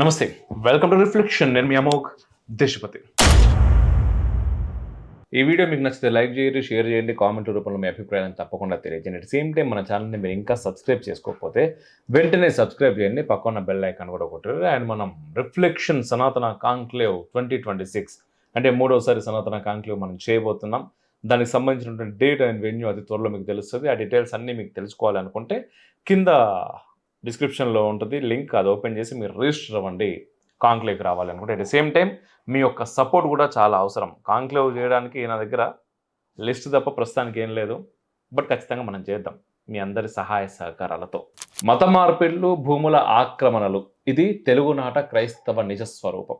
నమస్తే welcome to reflection నేను మీ అమోక్ దేశపతి. ఈ వీడియో మీకు నచ్చితే లైక్ చేయండి షేర్ చేయండి కామెంట్ రూపంలో మీ అభిప్రాయాన్ని తప్పకుండా తెలియజేయండి. అట్ సేమ్ టైం మన ఛానల్ని మీరు ఇంకా సబ్స్క్రైబ్ చేసుకోకపోతే వెంటనే సబ్స్క్రైబ్ చేయండి. పక్కన బెల్ ఐకాన్ కూడా కొట్టారు అండ్ మనం రిఫ్లెక్షన్ సనాతన కాంక్లేవ్ ట్వంటీ ట్వంటీ సిక్స్ అంటే మూడోసారి సనాతన కాంక్లేవ్ మనం చేయబోతున్నాం. దానికి సంబంధించినటువంటి డేట్ అండ్ వెన్యూ అది త్వరలో మీకు తెలుస్తుంది. ఆ డీటెయిల్స్ అన్నీ మీకు తెలుసుకోవాలనుకుంటే కింద డిస్క్రిప్షన్లో ఉంటుంది లింక్ అది ఓపెన్ చేసి మీరు రిజిస్టర్ అవ్వండి. కాంక్లేవ్కి రావాలనుకుంటే అట్ ద సేమ్ టైం మీ యొక్క సపోర్ట్ కూడా చాలా అవసరం. కాంక్లేవ్ చేయడానికి నా దగ్గర లిస్ట్ తప్ప ప్రస్తుతానికి ఏం లేదు. బట్ ఖచ్చితంగా మనం చేద్దాం. మీ అందరి సహాయ సహకారాలతో. మత మార్పిళ్ళు భూముల ఆక్రమణలు. ఇది తెలుగునాట క్రైస్తవ నిజ స్వరూపం.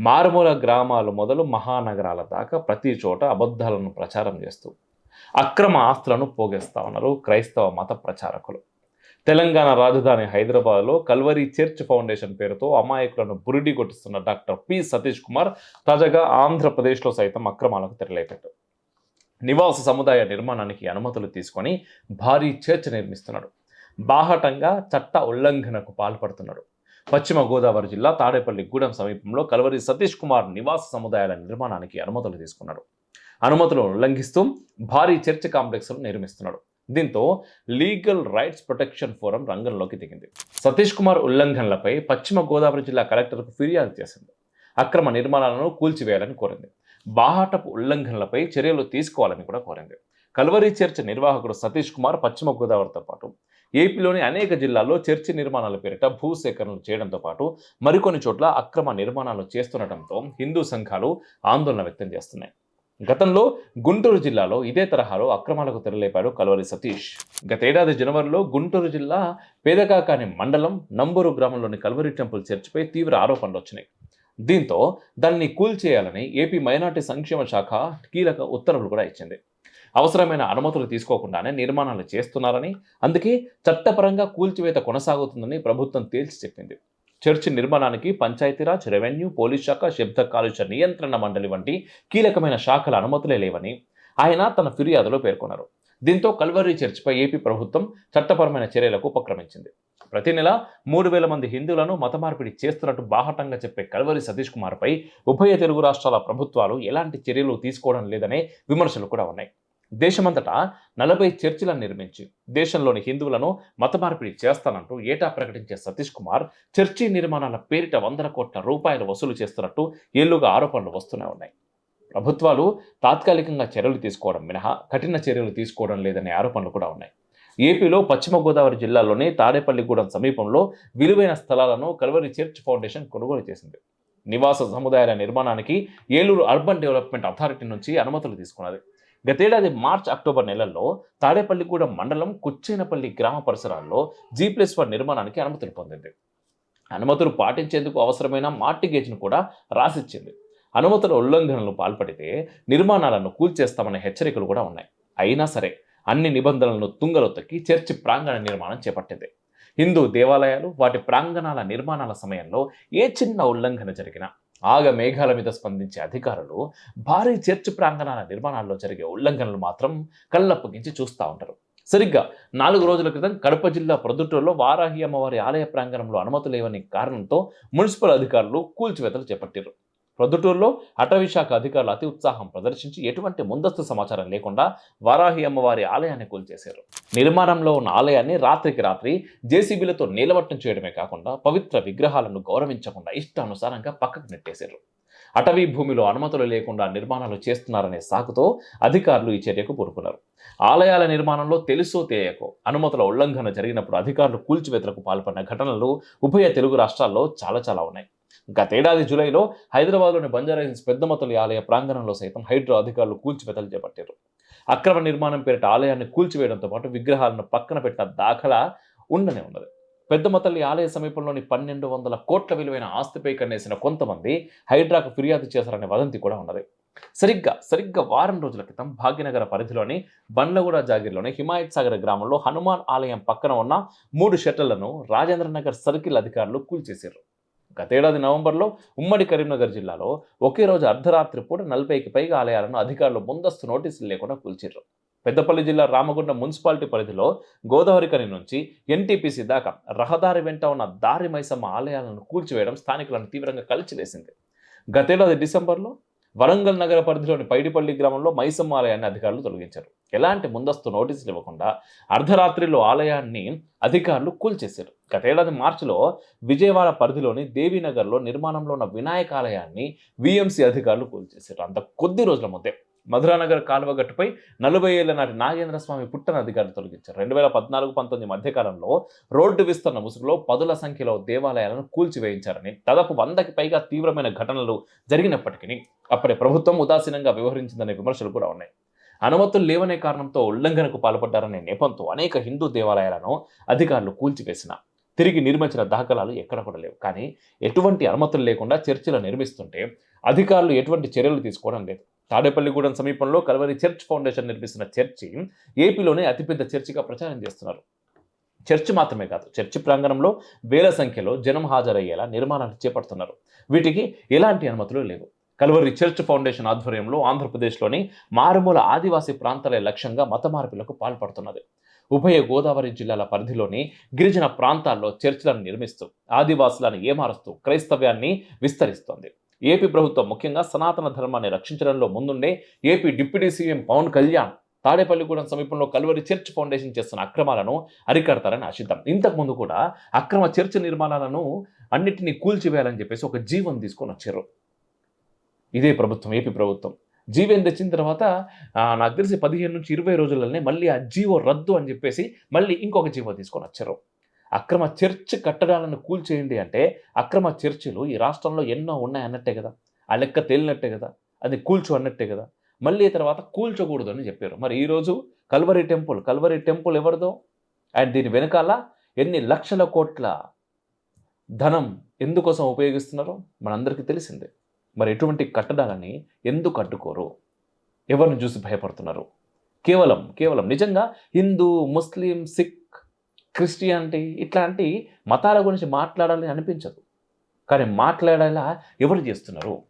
మారుమూల గ్రామాలు మొదలు మహానగరాల దాకా ప్రతి చోట అబద్ధాలను ప్రచారం చేస్తూ అక్రమ ఆస్తులను పోగేస్తా ఉన్నారు క్రైస్తవ మత ప్రచారకులు. తెలంగాణ రాజధాని హైదరాబాద్లో కల్వరి చర్చ్ ఫౌండేషన్ పేరుతో అమాయకులను బురిడి కొట్టిస్తున్న డాక్టర్ పి. సతీష్ కుమార్ తాజాగా ఆంధ్రప్రదేశ్లో సైతం అక్రమాలకు తెరలేపాడు. నివాస సముదాయ నిర్మాణానికి అనుమతులు తీసుకొని భారీ చర్చ్ నిర్మిస్తున్నాడు. బాహటంగా చట్ట ఉల్లంఘనకు పాల్పడుతున్నాడు. పశ్చిమ గోదావరి జిల్లా తాడేపల్లి గూడెం సమీపంలో కల్వరి సతీష్ కుమార్ నివాస సముదాయాల నిర్మాణానికి అనుమతులు తీసుకున్నాడు. అనుమతులను ఉల్లంఘిస్తూ భారీ చర్చ్ కాంప్లెక్స్ను నిర్మిస్తున్నాడు. దీంతో లీగల్ రైట్స్ ప్రొటెక్షన్ ఫోరం రంగంలోకి దిగింది. సతీష్ కుమార్ ఉల్లంఘనలపై పశ్చిమ గోదావరి జిల్లా కలెక్టర్కు ఫిర్యాదు చేసింది. అక్రమ నిర్మాణాలను కూల్చివేయాలని కోరింది. బాహాటపు ఉల్లంఘనలపై చర్యలు తీసుకోవాలని కూడా కోరింది. కల్వరి చర్చ్ నిర్వాహకుడు సతీష్ కుమార్ పశ్చిమ గోదావరితో పాటు ఏపీలోని అనేక జిల్లాల్లో చర్చి నిర్మాణాల పేరిట భూసేకరణలు చేయడంతో పాటు మరికొన్ని చోట్ల అక్రమ నిర్మాణాలు చేస్తుండటంతో హిందూ సంఘాలు ఆందోళన వ్యక్తం చేస్తున్నాయి. గతంలో గుంటూరు జిల్లాలో ఇదే తరహాలో అక్రమాలకు తెరలేపాడు కలవరి సతీష్. గతేడాది జనవరిలో గుంటూరు జిల్లా పేదకాకాని మండలం నంబూరు గ్రామంలోని కల్వరి టెంపుల్ చర్చిపై తీవ్ర ఆరోపణలు వచ్చినాయి. దీంతో దాన్ని కూల్చేయాలని ఏపీ మైనార్టీ సంక్షేమ శాఖ కీలక ఉత్తర్వులు కూడా ఇచ్చింది. అవసరమైన అనుమతులు తీసుకోకుండానే నిర్మాణాలు చేస్తున్నారని అందుకే చట్టపరంగా కూల్చివేత కొనసాగుతుందని ప్రభుత్వం తేల్చి చెప్పింది. చర్చి నిర్మాణానికి పంచాయతీరాజ్ రెవెన్యూ పోలీస్ శాఖ శబ్ద కాలుష్య నియంత్రణ మండలి వంటి కీలకమైన శాఖల అనుమతులే లేవని ఆయన తన ఫిర్యాదులో పేర్కొన్నారు. దీంతో కల్వరి చర్చిపై ఏపీ ప్రభుత్వం చట్టపరమైన చర్యలకు ఉపక్రమించింది. ప్రతి నెల మూడు వేల మంది హిందువులను మత మార్పిడి చేస్తున్నట్టు బాహటంగా చెప్పే కల్వరి సతీష్ కుమార్పై ఉభయ తెలుగు రాష్ట్రాల ప్రభుత్వాలు ఎలాంటి చర్యలు తీసుకోవడం లేదనే విమర్శలు కూడా ఉన్నాయి. దేశమంతటా నలభై చర్చిలను నిర్మించి దేశంలోని హిందువులను మతమార్పిడి చేస్తానంటూ ఏటా ప్రకటించే సతీష్ కుమార్ చర్చి నిర్మాణాల పేరిట వందల కోట్ల రూపాయలు వసూలు చేస్తున్నట్టు ఏళ్ళుగా ఆరోపణలు వస్తూనే ఉన్నాయి. ప్రభుత్వాలు తాత్కాలికంగా చర్యలు తీసుకోవడం మినహా కఠిన చర్యలు తీసుకోవడం లేదనే ఆరోపణలు కూడా ఉన్నాయి. ఏపీలో పశ్చిమ గోదావరి జిల్లాలోని తాడేపల్లిగూడెం సమీపంలో విలువైన స్థలాలను కల్వరి చర్చ్ ఫౌండేషన్ కొనుగోలు చేసింది. నివాస సముదాయాల నిర్మాణానికి ఏలూరు అర్బన్ డెవలప్మెంట్ అథారిటీ నుంచి అనుమతులు తీసుకున్నది. గతేడాది మార్చ్ అక్టోబర్ నెలల్లో తాడేపల్లిగూడెం మండలం కుచ్చేనపల్లి గ్రామ పరిసరాల్లో జీ ప్లస్ వన్ నిర్మాణానికి అనుమతులు పొందింది. అనుమతులు పాటించేందుకు అవసరమైన మార్టిగేజ్ను కూడా రాసిచ్చింది. అనుమతుల ఉల్లంఘనలు పాల్పడితే నిర్మాణాలను కూల్చేస్తామనే హెచ్చరికలు కూడా ఉన్నాయి. అయినా సరే అన్ని నిబంధనలను తుంగలో తొక్కి చర్చి ప్రాంగణ నిర్మాణం చేపట్టింది. హిందూ దేవాలయాలు వాటి ప్రాంగణాల నిర్మాణాల సమయంలో ఏ చిన్న ఉల్లంఘన జరిగినా ఆగ మేఘాల మీద స్పందించే అధికారులు భారీ చర్చ్ ప్రాంగణాల నిర్మాణాల్లో జరిగే ఉల్లంఘనలు మాత్రం కళ్ళప్పగించి చూస్తూ ఉంటారు. సరిగ్గా నాలుగు రోజుల క్రితం కడప జిల్లా ప్రొద్దుటూరులో వారాహి అమ్మవారి ఆలయ ప్రాంగణంలో అనుమతి లేవని కారణంతో మున్సిపల్ అధికారులు కూల్చివేతలు చేపట్టారు ప్రొద్దుటూరులో అటవీ శాఖ అధికారులు అతి ఉత్సాహం ప్రదర్శించి ఎటువంటి ముందస్తు సమాచారం లేకుండా వారాహి అమ్మవారి ఆలయాన్ని కూల్చేశారు. నిర్మాణంలో ఉన్న ఆలయాన్ని రాత్రికి రాత్రి జేసీబీలతో నీలవట్టం చేయడమే కాకుండా పవిత్ర విగ్రహాలను గౌరవించకుండా ఇష్టానుసారంగా పక్కకు నెట్టేశారు. అటవీ భూమిలో అనుమతులు లేకుండా నిర్మాణాలు చేస్తున్నారనే సాకుతో అధికారులు ఈ చర్యకు పూనుకున్నారు. ఆలయాల నిర్మాణంలో తెలుసో తెలియకో అనుమతుల ఉల్లంఘన జరిగినప్పుడు అధికారులు కూల్చివేతలకు పాల్పడిన ఘటనలు ఉభయ తెలుగు రాష్ట్రాల్లో చాలా చాలా ఉన్నాయి. గతేడాది జూలైలో హైదరాబాద్లోని బంజారాహిల్స్ పెద్దమతలి ఆలయ ప్రాంగణంలో సైతం హైడ్రో అధికారులు కూల్చివేతలు చేపట్టారు. అక్రమ నిర్మాణం పేరిట ఆలయాన్ని కూల్చివేయడంతో పాటు విగ్రహాలను పక్కన పెట్టిన దాఖలా ఉండనే ఉన్నది. పెద్దమతల్లి ఆలయ సమీపంలోని పన్నెండు వందల కోట్ల విలువైన ఆస్తిపై కన్నేసిన కొంతమంది హైడ్రాకు ఫిర్యాదు చేశారనే వదంతి కూడా ఉన్నది. సరిగ్గా సరిగ్గా వారం రోజుల క్రితం భాగ్యనగర పరిధిలోని బండ్లగూడ జాగిర్లోని హిమాయత్ సాగర్ గ్రామంలో హనుమాన్ ఆలయం పక్కన ఉన్న మూడు షట్టర్లను రాజేంద్రనగర్ సర్కిల్ అధికారులు కూల్చేశారు. గతేడాది నవంబర్లో ఉమ్మడి కరీంనగర్ జిల్లాలో ఒకే రోజు అర్ధరాత్రి పూట నలభైకి పైగా ఆలయాలను అధికారులు ముందస్తు నోటీసులు లేకుండా కూల్చిర్రు. పెద్దపల్లి జిల్లా రామగుండ మున్సిపాలిటీ పరిధిలో గోదావరికని నుంచి ఎన్టీపీసీ దాకా రహదారి వెంట ఉన్న దారి మైసమ్మ ఆలయాలను కూల్చివేయడం స్థానికులను తీవ్రంగా కలిచివేసింది. గతేడాది డిసెంబర్లో వరంగల్ నగర పరిధిలోని పైడిపల్లి గ్రామంలో మైసమ్మ ఆలయాన్ని అధికారులు తొలగించారు. ఎలాంటి ముందస్తు నోటీసులు ఇవ్వకుండా అర్ధరాత్రిలో ఆలయాన్ని అధికారులు కూల్చేశారు. గతేడాది మార్చిలో విజయవాడ పరిధిలోని దేవీనగర్లో నిర్మాణంలో ఉన్న వినాయక ఆలయాన్ని విఎంసీ అధికారులు కూల్చేశారు. అంత కొద్ది రోజుల ముందే మధురానగర్ కాలువ గట్టుపై నలభై ఏళ్ళ నాటి నాగేంద్ర స్వామి పుట్టన అధికారులు తొలగించారు. రెండు వేల పద్నాలుగు పంతొమ్మిది మధ్యకాలంలో రోడ్డు విస్తరణ ముసుగులో పదుల సంఖ్యలో దేవాలయాలను కూల్చివేయించారని దాదాపు వందకి పైగా తీవ్రమైన ఘటనలు జరిగినప్పటికీ అప్పటి ప్రభుత్వం ఉదాసీనంగా వ్యవహరించిందనే విమర్శలు కూడా ఉన్నాయి. అనుమతులు లేవనే కారణంతో ఉల్లంఘనకు పాల్పడ్డారనే నేపంతో అనేక హిందూ దేవాలయాలను అధికారులు కూల్చివేసిన తిరిగి నిర్మించిన దాఖలాలు ఎక్కడ కూడా లేవు. కానీ ఎటువంటి అనుమతులు లేకుండా చర్చిలు నిర్మిస్తుంటే అధికారులు ఎటువంటి చర్యలు తీసుకోవడం లేదు. తాడేపల్లిగూడెం సమీపంలో కల్వరి చర్చ్ ఫౌండేషన్ నిర్మిస్తున్న చర్చి ఏపీలోనే అతిపెద్ద చర్చిగా ప్రచారం చేస్తున్నారు. చర్చి మాత్రమే కాదు చర్చి ప్రాంగణంలో వేల సంఖ్యలో జనం హాజరయ్యేలా నిర్మాణాలు చేపడుతున్నారు. వీటికి ఎలాంటి అనుమతులు లేవు. కల్వరి చర్చ్ ఫౌండేషన్ ఆధ్వర్యంలో ఆంధ్రప్రదేశ్లోని మారుమూల ఆదివాసీ ప్రాంతాలే లక్ష్యంగా మత మార్పులకు పాల్పడుతున్నది. ఉభయ గోదావరి జిల్లాల పరిధిలోని గిరిజన ప్రాంతాల్లో చర్చిలను నిర్మిస్తూ ఆదివాసులను ఏమారుస్తూ క్రైస్తవ్యాన్ని విస్తరిస్తోంది. ఏపీ ప్రభుత్వం ముఖ్యంగా సనాతన ధర్మాన్ని రక్షించడంలో ముందుండే AP deputy CM Pawan Kalyan Tadepalligudem సమీపంలో కల్వరి చర్చ్ ఫౌండేషన్ చేస్తున్న అక్రమాలను అరికడతారని ఆశిద్దాం. ఇంతకుముందు కూడా అక్రమ చర్చ్ నిర్మాణాలను అన్నిటినీ కూల్చివేయాలని చెప్పేసి ఒక జీవం తీసుకొని వచ్చారు. ఇదే ప్రభుత్వం ఏపీ ప్రభుత్వం. జీవోని తెచ్చిన తర్వాత నాకు తెలిసి పదిహేను నుంచి ఇరవై రోజులనే మళ్ళీ ఆ జీవో రద్దు అని చెప్పేసి మళ్ళీ ఇంకొక జీవో తీసుకొని వచ్చారు. అక్రమ చర్చ్ కట్టడాలను కూల్చేయండి అంటే అక్రమ చర్చిలు ఈ రాష్ట్రంలో ఎన్నో ఉన్నాయి అన్నట్టే కదా. ఆ లెక్క తేలినట్టే కదా. అది కూల్చు అన్నట్టే కదా. మళ్ళీ తర్వాత కూల్చకూడదు అని చెప్పారు. మరి ఈరోజు కల్వరి టెంపుల్ కల్వరి టెంపుల్ ఎవరిదో? అండ్ దీని వెనకాల ఎన్ని లక్షల కోట్ల ధనం ఎందుకోసం ఉపయోగిస్తున్నారో మనందరికీ తెలిసిందే. మరి ఎటువంటి కట్టడాలని ఎందుకు అడ్డుకోరు? ఎవరిని చూసి భయపడుతున్నారు? కేవలం కేవలం నిజంగా హిందూ ముస్లిం సిక్ క్రిస్టియానిటీ ఇట్లాంటి మతాల గురించి మాట్లాడాలని అనిపించదు. కానీ మాట్లాడేలా ఎవరు చేస్తున్నారు?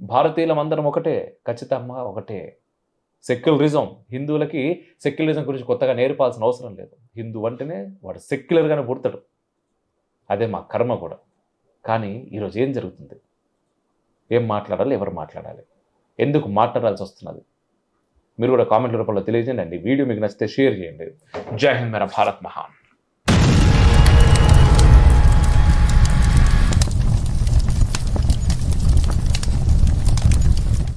భారతీయులం అందరం ఒకటే ఖచ్చితంగా ఒకటే. సెక్యులరిజం హిందువులకి సెక్యులరిజం గురించి కొత్తగా నేర్పాల్సిన అవసరం లేదు. హిందూ అంటేనే వాడు సెక్యులర్గానే పుడతాడు. అదే మా కర్మ కూడా. కానీ ఈరోజు ఏం జరుగుతుంది? ఏం మాట్లాడాలి? ఎవరు మాట్లాడాలి? ఎందుకు మాట్లాడాల్సి వస్తున్నది? మీరు కూడా కామెంట్ రూపంలో తెలియజేయండి. వీడియో మీకు నచ్చితే షేర్ చేయండి. జై హింద్ మేర భారత్ మహాన్.